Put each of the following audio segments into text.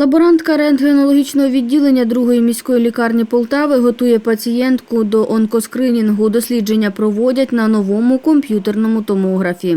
Лаборантка рентгенологічного відділення другої міської лікарні Полтави готує пацієнтку до онкоскринінгу. Дослідження проводять на новому комп'ютерному томографі.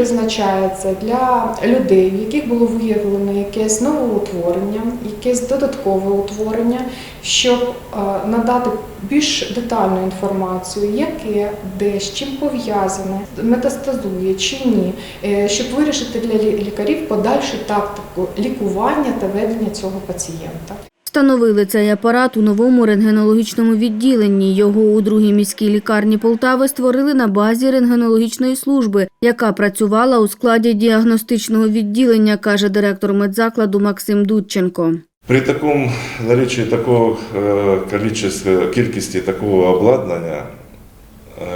Призначається для людей, в яких було виявлено якесь новоутворення, якесь додаткове утворення, щоб е, надати більш детальну інформацію, яке, де, з чим пов'язане, метастазує чи ні, е, щоб вирішити для лікарів подальшу тактику лікування та ведення цього пацієнта. Встановили цей апарат у новому рентгенологічному відділенні. Його у другій міській лікарні Полтави створили на базі рентгенологічної служби, яка працювала у складі діагностичного відділення, каже директор медзакладу Максим Дудченко. При такому наличии такого е, кількості такого обладнання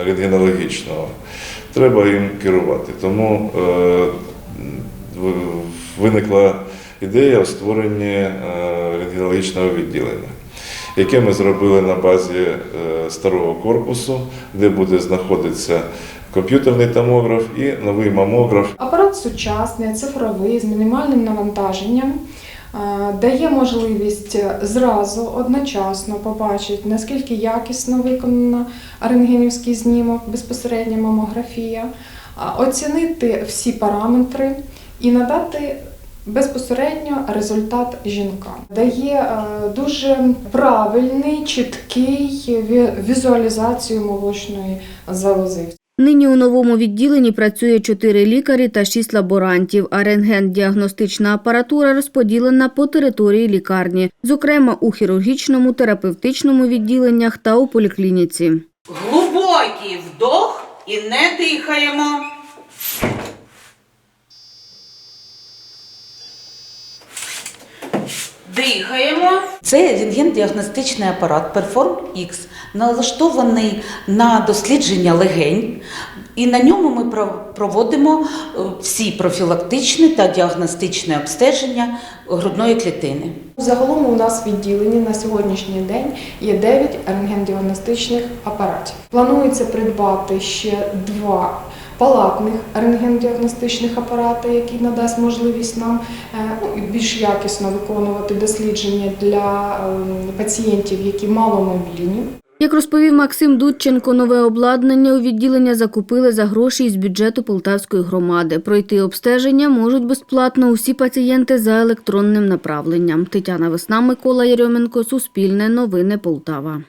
е, рентгенологічного, треба їм керувати. Тому е, виникла ідея у створенні е, рентгенологічного відділення, яке ми зробили на базі е, старого корпусу, де буде знаходитися комп'ютерний томограф і новий мамограф. Апарат сучасний, цифровий, з мінімальним навантаженням. е, Дає можливість зразу одночасно побачити, наскільки якісно виконано рентгенівський знімок, безпосередня мамографія, оцінити всі параметри і надати безпосередньо результат жінка. Дає е, дуже правильний, чіткий ві- візуалізацію молочної залози. Нині у новому відділенні працює чотири лікарі та шість лаборантів, а рентген-діагностична апаратура розподілена по території лікарні, зокрема у хірургічному, терапевтичному відділеннях та у поліклініці. Глибокий вдох і не дихаємо. Дихаємо. Це рентген-діагностичний апарат Perform X, налаштований на дослідження легень, і на ньому ми проводимо е, всі профілактичні та діагностичні обстеження грудної клітини. Загалом у нас в відділенні на сьогоднішній день є 9 рентгендіагностичних апаратів. Планується придбати ще два палатних рентгендіагностичних апарати, які надасть можливість нам е, ну, більш якісно виконувати дослідження для ем, пацієнтів, які маломобільні. Як розповів Максим Дудченко, нове обладнання у відділення закупили за гроші із бюджету Полтавської громади. Пройти обстеження можуть безплатно усі пацієнти за електронним направленням. Тетяна Весна, Микола Єрьоменко, Суспільне, Новини Полтава.